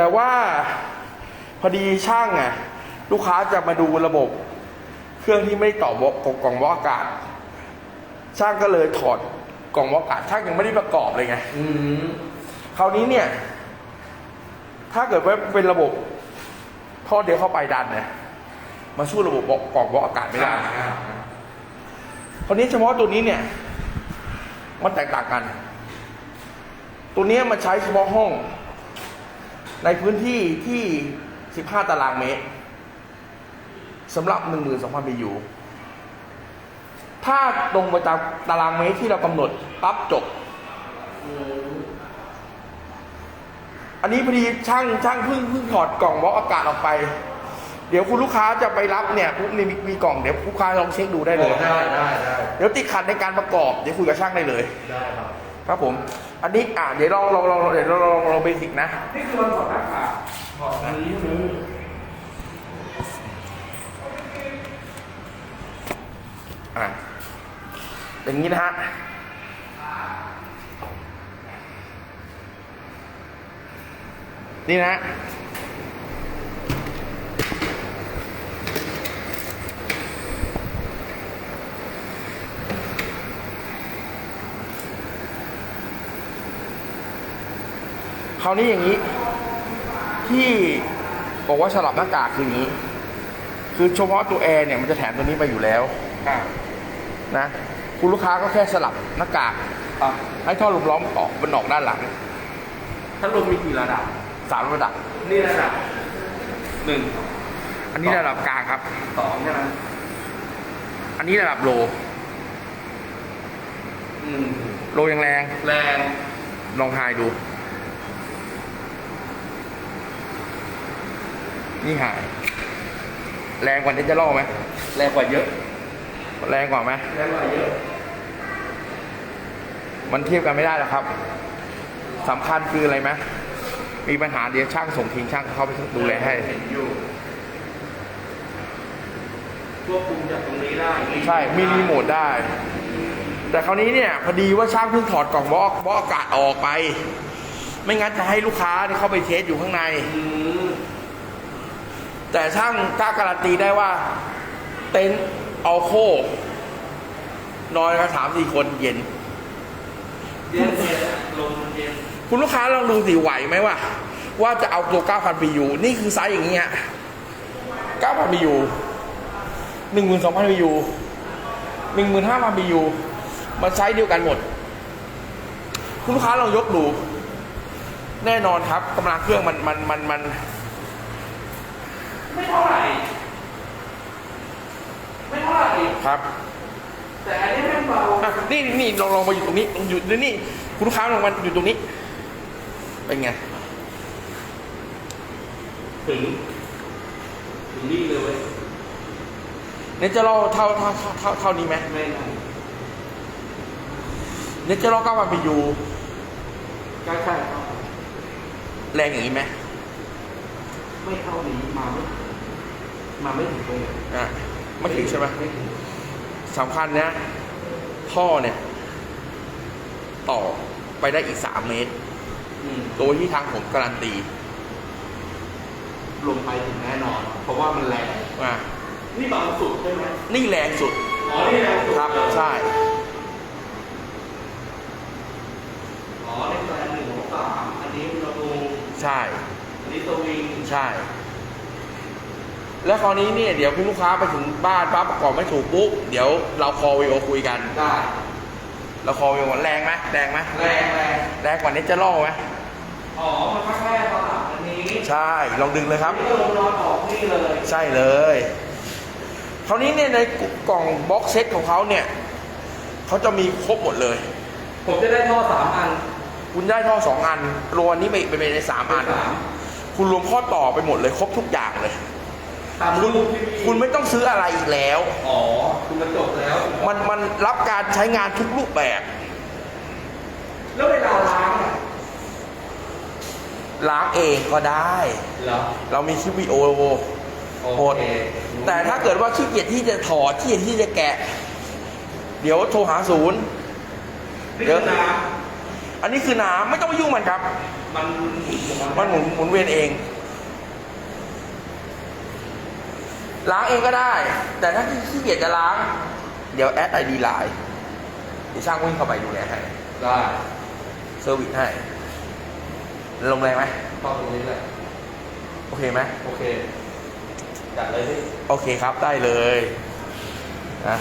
แต่ว่าพอดีช่างอะลูกค้าจะมาดูระบบ เครื่องที่ไม่ต่อบกกล่องวอลอากาศ ช่างก็เลยถอดกล่องวอลอากาศช่างยังไม่ได้ประกอบเลยไงอืมคราวนี้เนี่ย ถ้าเกิดว่าเป็นระบบท่อเดียวเข้าไปดันเนี่ยมาสู้ระบบกล่องวอลอากาศไม่ได้คราวนี้เฉพาะตัวนี้เนี่ย มันแตกต่างกัน ตัวเนี้ยมันใช้เฉพาะห้อง ในพื้นที่ที่ 15 ตารางเมตรสำหรับ 12,000 BU ถ้าตรงไปตามตารางเมตรที่เรากำหนดปั๊บจบอืมอันนี้พอดีช่างช่างเพิ่งเพิ่งถอดกล่องบล็อกอากาศออกไป เดี๋ยวคุณลูกค้าจะไปรับเนี่ยปุ๊บนี่มีมีกล่องเดี๋ยวลูกค้าลองเช็คดูได้เลย ได้ได้ได้เดี๋ยวติดขัดในการประกอบ เดี๋ยวคุยกับช่างได้เลย ได้ครับ ครับผม อันนี้อ่าเดี๋ยวลองลองลองเดี๋ยวลองลองลองเบสิกนะ นี่คือวันถอดหน้ากากถอดอันนี้มืออะอย่างนี้นะฮะนี่นะ ราวนี้อย่างนี้ ที่บอกว่าสลับหน้ากากคืออย่างนี้ คือเฉพาะตัวแอร์เนี่ยมันจะแถมตัวนี้ไปอยู่แล้วอะนะคุณลูกค้าก็แค่สลับหน้ากากอะให้ท่อลมล้อมออกมันออกด้านหลังถ้าลมมีกี่ระดับ สามระดับ นี่ระดับหนึ่งอันนี้ระดับกลางครับ สองใช่ไหมอันนี้ระดับโล อืมโลยังแรง แรงลองทายดู นี่หาย แรงกว่านี้จะล่อไหมแรงกว่าเยอะ แรงกว่าไหมแรงกว่าเยอะ มันเทียบกันไม่ได้หรอกครับสำคัญคืออะไรไหมมีปัญหาเดี๋ยวช่างส่งทีมช่างเข้าไปดูแลให้เห็นอยู่ควบคุมจากตรงนี้ได้ใช่มีรีโมทได้ แต่คราวนี้เนี่ยพอดีว่าช่างเพิ่งถอดกล่องบล็อกบล็อกอากาศออกไป ไม่งั้นจะให้ลูกค้าที่เข้าไปเทสอยู่ข้างในอืม แต่ช่างกล้าการันตีได้ว่า เต็นท์เอาโค นอนกันสามสี่คนเย็น เย็นเย็นลมเย็นคุณลูกค้าลองดูสิไหวไหมว่า ว่าจะเอาตัว 9,000 BU นี่คือไซส์อย่างเงี้ย9,000 BU 12,000 BU 15,000 BU มันไซส์เดียวกันหมด คุณลูกค้าลองยกดู แน่นอนครับกำลังเครื่องมันมันมันมันม่เท่าไหร่ ไม่เท่าไหร่ ครับแต่อันนี้แม่งเบาอะนี่นี่ลองลองมาอยู่ตรงนี้ลองอยู่นี่นี่คุณลูกค้าลองมาอยู่ตรงนี้ เป็นไง ถึง ถึงนี่เลยเว้ยเนเจอร์เท่าเท่าเท่าเท่าเท่านี้ไหมไม่ไงเนเจอร์9,000 BU ใช่ใช่ครับแรงอย่างนี้ไหมไม่เท่านี้มาไม่มาไม่ถึงตรงนี้อะ ไม่ถึงใช่ไหมไม่ถึงสำคัญนะท่อเนี่ย ต่อไปได้อีก3เมตรอืมโดยที่ทางผมการันตีลงไปถึงแน่นอน เพราะว่ามันแรงอะนี่เบาสุดใช่ไหมนี่แรงสุดอ๋อนี่แรงสุดครับเลยใช่อ๋อนี่แรงหนึ่งของสามอันนี้อุณหภูมิใช่อันนี้สวิงใช่ แล้วคราวนี้เนี่ยเดี๋ยวคุณลูกค้าไปถึงบ้านปั๊บประกอบไม่ถูกปุ๊บเดี๋ยวเราคอวีโอคุยกันได้เราคอวีโอแรงไหมแรงไหมแรงแรงแรงกว่านี้จะล่อไหมอ๋อมันก็แค่ตลับอันนี้ใช่ลองดึงเลยครับนี่ก็ลงนอนออกนี่เลยใช่เลยคราวนี้เนี่ยในกล่องบ็อกเซตของเขาเนี่ยเขาจะมีครบหมดเลย ผมจะได้ท่อสามอัน คุณได้ท่อสองอันรวมอันนี้ไปไปในสามอันสามคุณรวมข้อต่อไปหมดเลยครบทุกอย่างเลย ตามคุณรูปที่มีคุณไม่ต้องซื้ออะไรอีกแล้ว อ๋อ คุณมันจบแล้ว มันมันรับการใช้งานทุกรูปแบบ แล้วเวลาล้างอะล้างเองก็ได้ เหรอเรามีคลิปวิดีโอโอโหดเคแต่ถ้าเกิดว่าขี้เกียจที่จะถอดขี้เกียจที่จะแกะ เดี๋ยวโทรหาศูนย์ นี่คือน้อันนี้คือน้ำไม่ต้องไปยุ่งมันครับำมันหมุนของมันหมุนหมุนเวียนเอง ล้างเองก็ได้ แต่ถ้าขี้เกียจจะล้าง เดี๋ยวแอดไอดีไลน์เดี๋ยวช่างวิ่งเข้าไปดูแลให้ได้เซอร์วิสให้ลงแรงไหมเข้าตรงนี้แหละโอเคไหมโอเคจัดเลยพี่โอเคครับได้เลยนะ